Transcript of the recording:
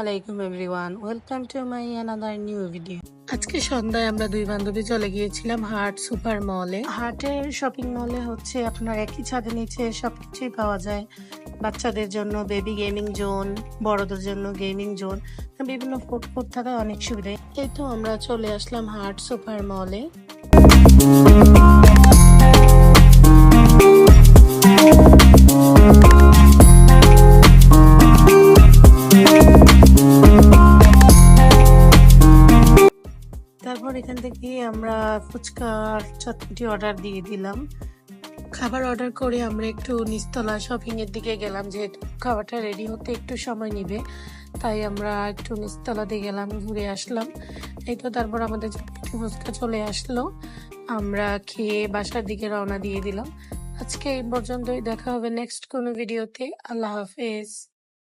আলাইকুম everyone welcome to my another new video আজকে সন্ধ্যায় আমরা দুই বান্ধবী চলে গিয়েছিলাম হার্ট সুপার মলে। হার্টের শপিং মলে হচ্ছে আপনার একই ছাদের নিচে সবকিছুই পাওয়া যায়। বাচ্চাদের জন্য বেবি গেমিং জোন বড়দের জন্য গেমিং জোন বিভিন্ন ফুড ফুড থাকার অনেক সুবিধা এই তো আমরা চলে আসলাম হার্ট সুপার মলে। তারপর এখান থেকে আমরা ফুচকার চটপটি অর্ডার দিয়ে দিলাম। খাবার অর্ডার করে আমরা একটু নিস্তলা শপিং এর দিকে গেলাম, যেহেতু খাবারটা রেডি হতে একটু সময় নিবে, তাই আমরা একটু নিস্তলাতে গেলাম, ঘুরে আসলাম। এই তো তারপর আমাদের ফুচকা চলে আসলো। আমরা খেয়ে বাসার দিকে রওনা দিয়ে দিলাম। আজকে এই পর্যন্তই, দেখা হবে নেক্সট কোনো ভিডিওতে আল্লাহ হাফেজ।